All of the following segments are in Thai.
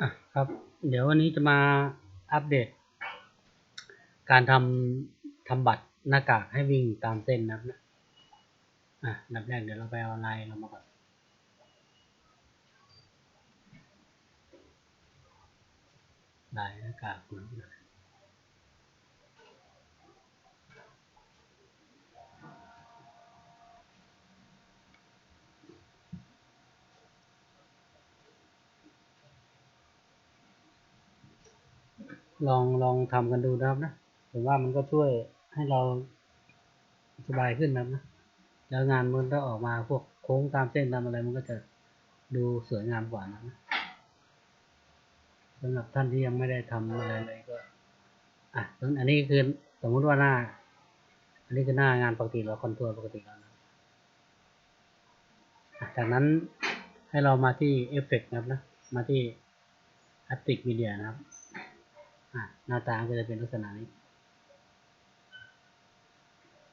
อะครับ เดี๋ยววันนี้จะมาอัปเดต การทำทำบัตรหน้ากากให้วิ่งตามเส้นนะครับนะอะนับแรกเดี๋ยวเราไปเอาไลน์เรามาก่อนลายหน้ากากนะ ลองลองทำกันดูนะครับนะผมว่ามันก็ช่วยให้เราสบายขึ้นนะครับนะแล้วงานมันก็ออกมาพวกโค้งตามเส้นตามอะไรมันก็จะดูสวยงามกว่านะสำหรับท่านที่ยังไม่ได้ทำอะไรเลยก็อะอันนี้คือสมมุติว่าหน้า อันนี้คือหน้างานปกติเราคอนทัวร์ปกติแล้วนะจากนั้นให้เรามาที่เอฟเฟกนะครับนะ มาที่ a p t i c Media นะครับ หน้าตาก็จะเป็นลักษณะนี้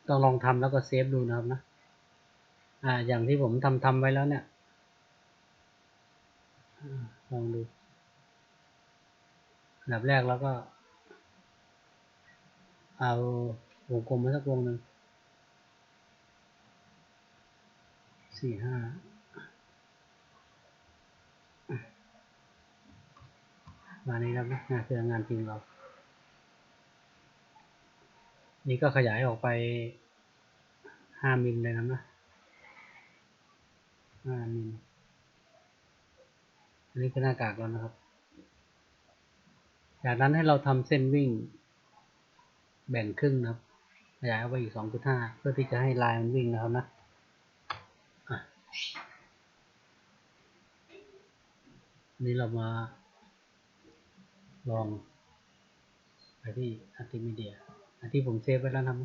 ต้องลองทำแล้วก็เซฟดูนะครับนะอ่าอย่างที่ผมทำทำไว้แล้วเนี่ยลองดูอันดับแรกแล้วก็ เอาวงกลมมาสักวงหนึ่งสี่ห้ามานี้ครับนะงานคืองานจริงเรา นี่ก็ขยายออกไปห้ามิลเลยนะนะห้ามิลอันนี้คือหน้ากากแล้วนะครับ จากนั้นให้เราทำเส้นวิ่ง แบ่งครึ่งนะครับ ขยายออกไปอีกสองจุดห้าเพื่อที่จะให้ลายมันวิ่งนะครับนะนี่เรามาลองไปที่อัติมีเดีย ที่ผมเซฟไว้แล้วนะ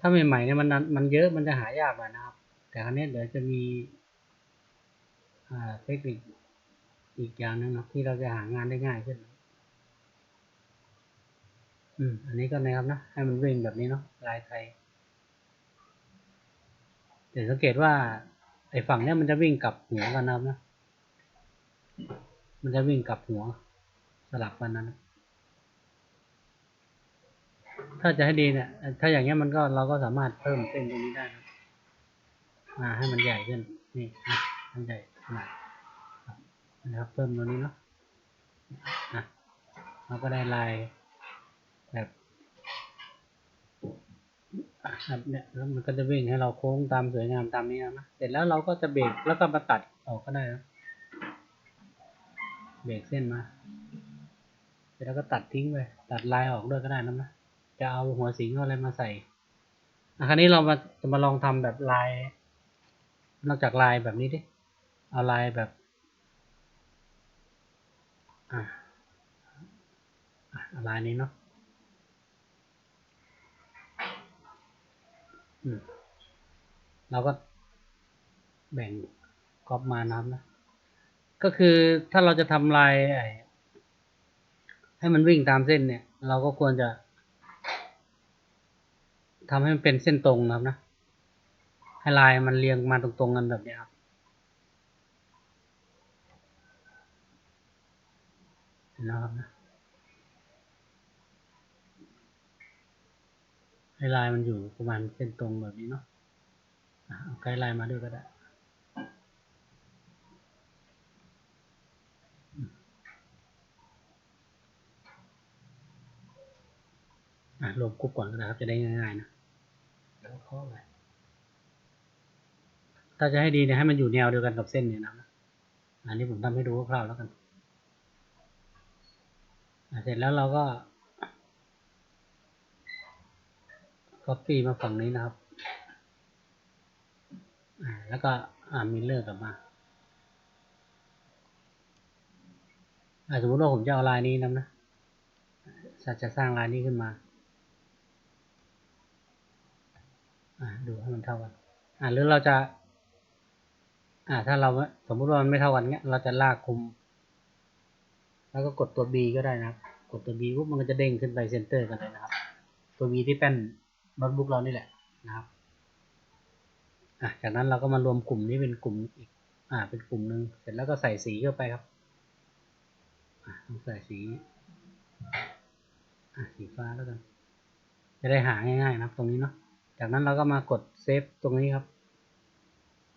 ถ้าใหม่ๆเนี่ยมันมันเยอะมันจะหายากหน่อยนะครับ แต่ครั้นี้เดี๋ยวจะมีเทคนิคอีกอย่างหนึงนะที่เราจะหางานได้ง่ายขึ้น อืม อันนี้ก็นะครับนะ ให้มันวิ่งแบบนี้เนาะลายไทยเดี๋ยวสังเกตว่า ไอ้ฝั่งเนี้ยมันจะวิ่งกลับหัวกันนะครับนะ มันจะวิ่งกลับหัวสลับกันนะ ถ้าจะให้ดีเนี่ย ถ้าอย่างเงี้ยมันก็เราก็สามารถเพิ่มเส้นตรงนี้ได้นะอ่า ให้มันใหญ่ขึ้น นี่มันใหญ่ขนาดนะครับ เพิ่มตรงนี้เนาะอะเราก็ได้ลายแบบแบบเนี้ยแล้วมันก็จะวิ่งให้เราโค้งตามสวยงามตามนี้นะเสร็จแล้วเราก็จะเบรกแล้วก็มาตัดออกก็ได้นะเบรกเส้นมา เสร็จแล้วก็ตัดทิ้งไปตัดลายออกด้วยก็ได้นะนะ จะเอาหัวสิงอะไรมาใส่อะคราวนี้เรามาจะมาลองทำแบบลาย นอกจากลายแบบนี้ดิเอาลายแบบอะอะลายนี้เนาะอืมเราก็แบ่งกรอบมานะครับนะ ก็คือถ้าเราจะทำลายให้มันวิ่งตามเส้นเนี่ย เราก็ควรจะ ทำให้มันเป็นเส้นตรงครับนะ ให้ลายมันเรียงมาตรงๆกันแบบนี้ครับ นะครับนะให้ลายมันอยู่ประมาณเส้นตรงแบบนี้เนาะเอาไกด์ไลน์มาด้วยก็ได้รวมกรุ๊ปก่อนก็ได้ครับจะได้ง่ายๆนะ ข้อไปถ้าจะให้ดีเนี่ยให้มันอยู่แนวเดียวกันกับเส้นเนี่ยนะอันนี้ผมทำให้ดูคร่าวๆแล้วกันเสร็จแล้วเราก็ copy มาฝั่งนี้นะครับแล้วก็อ่ามิเลอร์กลับมาสมมติว่าผมจะเอาลายนี้นะนะจะสร้างลายนี้ขึ้นมา อ่า ดูให้มันเท่ากัน อ่าหรือเราจะ อ่า ถ้าเราสมมุติว่ามันไม่เท่ากันเนี้ย เราจะลากคุม แล้วก็กดตัว B ก็ได้นะครับ กดตัว B ปุ๊บมันก็จะเด้งขึ้นไปเซนเตอร์กันเลยนะครับ ตัว B ที่แป้นโน้ตบุ๊กเรานี่แหละนะครับ อะจากนั้นเราก็มารวมกลุ่มนี้เป็นกลุ่มอีก อ่า เป็นกลุ่มหนึ่งเสร็จแล้วก็ใส่สีเข้าไปครับผมใส่สี อะสีฟ้าแล้วกันจะได้หาง่ายๆนะครับตรงนี้เนาะ จากนั้นเราก็มากดเซฟตรงนี้ครับ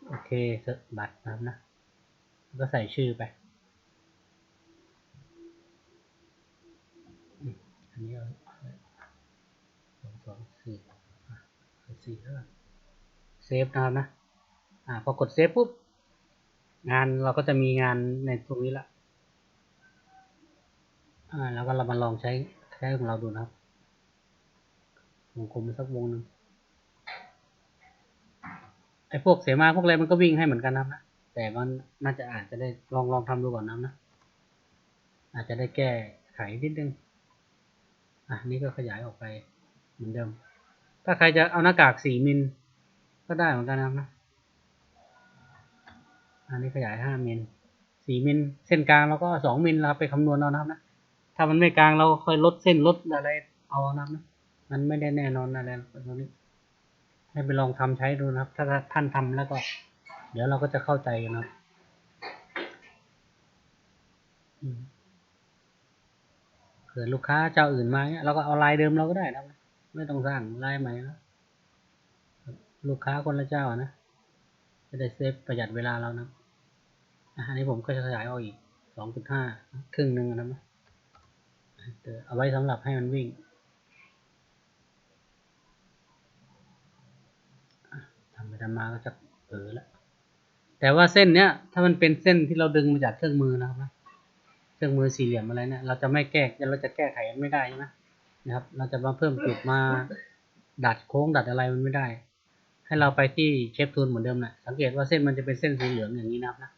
โอเคสบัตรนะครับนะแล้วก็ใส่ชื่อไป อันนี้เอาสองสองสี่อะสี่แล้วเซฟนะครับนะ อ่า พอกดเซฟปุ๊บ งานเราก็จะมีงานในตรงนี้ละ อ่า แล้วก็เรามาลองใช้ใช้ของเราดูนะครับวงกลมสักวงหนึ่ง ไอ้พวกเสมาพวกอะไรมันก็วิ่งให้เหมือนกันนะครับแต่มันน่าจะอาจจะได้ลองลองทำดูก่อนนะนะ อาจจะได้แก้ไขนิดนึง อะนี่ก็ขยายออกไปเหมือนเดิม ถ้าใครจะเอาหน้ากากสี่มิลก็ได้เหมือนกันนะครับนะอันนี้ขยายห้ามิลสี่มิลเส้นกลางเราก็สองมิลเราไปคำนวณเอานะครับนะ ถ้ามันไม่กลางเราค่อยลดเส้นลดอะไรเอานะครับนะ มันไม่ได้แน่นอนอะไรตรงนี้ ให้ไปลองทำใช้ดูนะครับ ถ้าท่านทำแล้วก็ เดี๋ยวเราก็จะเข้าใจกันนะครับเผื่อลูกค้าเจ้าอื่นมาเนี่ยเราก็เอาลายเดิมเราก็ได้นะไม่ต้องสร้างลายใหม่นะลูกค้าคนละเจ้านะจะได้เซฟประหยัดเวลาเรานะอันนี้ผมก็จะขยายออกอีกสองจุดห้าครึ่งหนึ่งนะเอาไว้สำหรับให้มันวิ่ง ทำ ไปทำมาก็จะเออแล้วแต่ว่าเส้นเนี้ย ถ้ามันเป็นเส้นที่เราดึงมาจากเครื่องมือนะครับนะเครื่องมือสี่เหลี่ยมอะไรเนี่ยเราจะไม่แก้เราจะแก้ไขมันไม่ได้ใช่ไหมนะครับ เราจะมาเพิ่มจุดมาดัดโค้งดัดอะไรมันไม่ได้ ให้เราไปที่เชฟทูลเหมือนเดิมนะสังเกตว่าเส้นมันจะเป็นเส้นสีเหลืองอย่างนี้นะครับนะ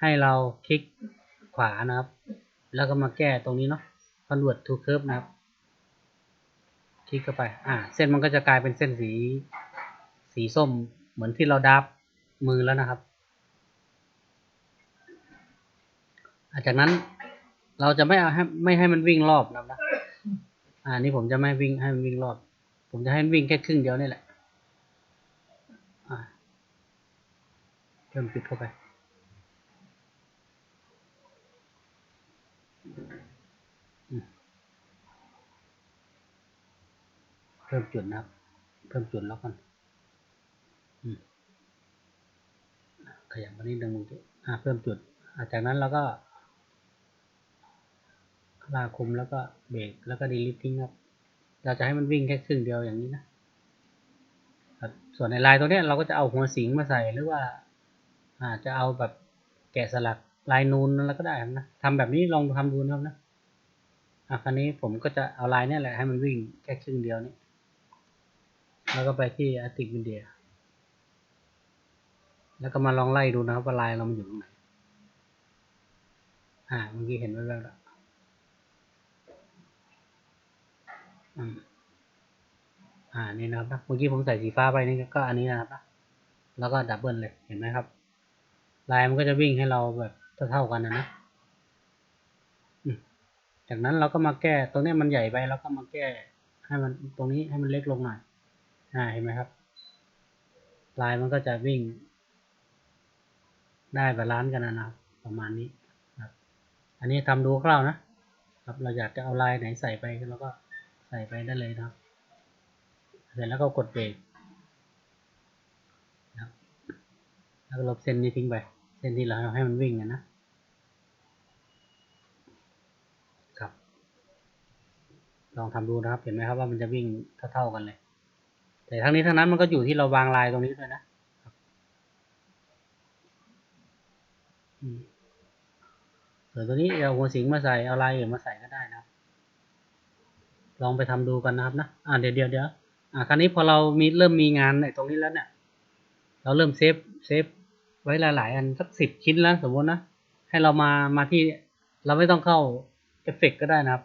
ให้เราคลิกขวานะครับ แล้วก็มาแก้ตรงนี้เนาะ convert to curve นะครับ คลิกเข้าไป อ่า เส้นมันก็จะกลายเป็นเส้นสี สีส้มเหมือนที่เราดับมือแล้วนะครับ จากนั้นเราจะไม่เอาให้ไม่ให้มันวิ่งรอบนะครับอ่านี่ผมจะไม่วิ่งให้มันวิ่งรอบ ผมจะให้มันวิ่งแค่ครึ่งเดียวนี่แหละเพิ่มจุดเข้าไป เพิ่มจุดนะครับ เพิ่มจุดแล้วกัน อืม ขยับมานิดนึงอ่าเพิ่มจุดอาจากนั้นเราก็ลาคุมแล้วก็เบรกแล้วก็ดีลิททิ้งครับ เราจะให้มันวิ่งแค่ครึ่งเดียวอย่างนี้นะส่วนในลายตัวเนี้ยเราก็จะเอาหัวสิงมาใส่หรือว่าอาจะเอาแบบแกะสลักลายนูนแล้วก็ได้นะทำแบบนี้ลองทำดูนะครับนะอะคราวนี้ผมก็จะเอาลายเนี่ยแหละให้มันวิ่งแค่ครึ่งเดียวนี้แล้วก็ไปที่อาร์ติกมิเดีย แล้วก็มาลองไล่ดูนะครับว่าลายเรามันอยู่ตรงไหน อ่าเมื่อกี้เห็นไว้แล้วอ่านี่นะครับเมื่อกี้ผมใส่สีฟ้าไปนี่ก็อันนี้นะครับแล้วก็ดับเบิลเลยเห็นไหมครับ ลายมันก็จะวิ่งให้เราแบบเท่าๆกันนะนะจากนั้นเราก็มาแก้ตรงนี้มันใหญ่ไปเราก็มาแก้ ให้มันตรงนี้ให้มันเล็กลงหน่อยอ่าเห็นไหมครับ ลายมันก็จะวิ่ง ได้บาลานซ์กันนะครับประมาณนี้ครับ อันนี้ทำดูคร่าวนะครับ เราอยากจะเอาลายไหนใส่ไปเราก็ใส่ไปได้เลยนะครับ เสร็จแล้วก็กดเบรกนะครับแล้วก็ลบเส้นนี้ทิ้งไป เส้นที่เราให้มันวิ่งนะนะครับลองทำดูนะครับ เห็นไหมครับว่ามันจะวิ่งเท่าๆกันเลย แต่ทั้งนี้ทั้งนั้นมันก็อยู่ที่เราวางลายตรงนี้ด้วยนะ ส่วนตัวนี้เอาหัวสิงมาใส่เอาลายอื่นมาใส่ก็ได้นะครับ ลองไปทำดูกันนะครับนะอ่าเดี๋ยวเดี๋ยวเดี๋ยวอ่าคราวนี้พอเรามีเริ่มมีงานในตรงนี้แล้วเนี่ย เราเริ่มเซฟเซฟไว้หลาย ๆ อันสักสิบชิ้นแล้วสมมตินะ ให้เรามามาที่เราไม่ต้องเข้าเอฟเฟกก็ได้นะครับ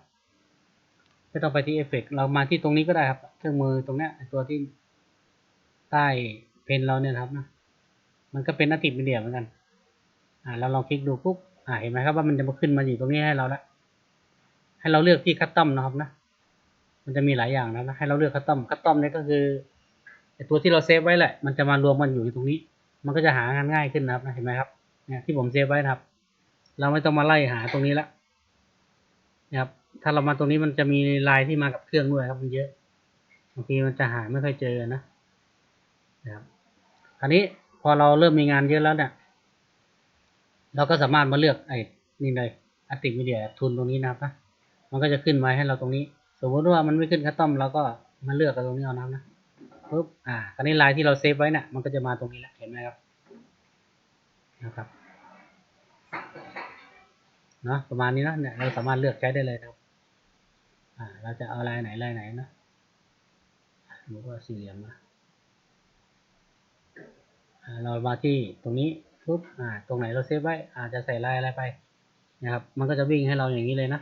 ไม่ต้องไปที่เอฟเฟกเรามาที่ตรงนี้ก็ได้ครับ เครื่องมือตรงเนี้ยตัวที่ใต้เพนเราเนี่ยครับนะ มันก็เป็นนักติมีเดียเหมือนกัน อ่าเราลองคลิกดูปุ๊บอ่าเห็นไหมครับว่ามันจะมาขึ้นมาอยู่ตรงนี้ให้เราแล้วให้เราเลือกที่คัสตอมนะครับนะ มันจะมีหลายอย่างนะให้เราเลือกคัสตอมคัสตอมนี่ก็คือไอตัวที่เราเซฟไว้แหละ มันจะมารวมกันอยู่ตรงนี้ มันก็จะหางานง่ายขึ้นนะครับเห็นไหมครับเนี่ยที่ผมเซฟไว้นะครับ เราไม่ต้องมาไล่หาตรงนี้ละนะครับ ถ้าเรามาตรงนี้มันจะมีลายที่มากับเครื่องด้วยครับมันเยอะบางทีมันจะหาไม่ค่อยเจอนะนะครับคราวนี้พอเราเริ่มมีงานเยอะแล้วเนี่ย เราก็สามารถมาเลือกไอ้นี่เลยอัติมีเดียทุนตรงนี้นะครับนะมันก็จะขึ้นมาให้เราตรงนี้ สมมติว่ามันไม่ขึ้นคัสตอมเราก็มาเลือกกันตรงนี้เอานะครับนะปุ๊บอ่าคราวนี้ลายที่เราเซฟไว้นี่ยมันก็จะมาตรงนี้แหละเห็นไหมครับนะครับเนาะประมาณนี้นะเนี่ยเราสามารถเลือกใช้ได้เลยครับอ่าเราจะเอาลายไหนลายไหนนะสมมติว่าสี่เหลี่ยมนะเรามาที่ตรงนี้ ปุ๊บอ่าตรงไหนเราเซฟไว้อาจจะใส่ลายอะไรไปนะครับ มันก็จะวิ่งให้เราอย่างนี้เลยนะ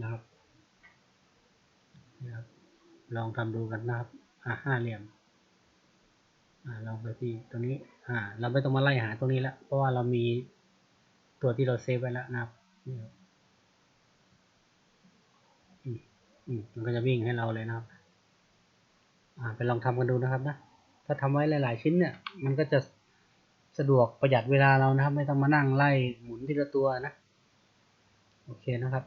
นะครับนะครับ ลองทำดูกันนะครับอ่าห้าเหลี่ยมอ่าลองไปที่ตรงนี้อ่าเราไม่ต้องมาไล่หาตรงนี้แล้วเพราะว่าเรามีตัวที่เราเซฟไว้แล้วนะครับนี่ครับอืมมันก็จะวิ่งให้เราเลยนะครับอ่าไปลองทำกันดูนะครับนะถ้าทำไว้หลาย ๆ ชิ้นเนี่ย มันก็จะ สะดวกประหยัดเวลาเรานะครับ ไม่ต้องมานั่งไล่หมุนทีละตัวนะ โอเคนะครับ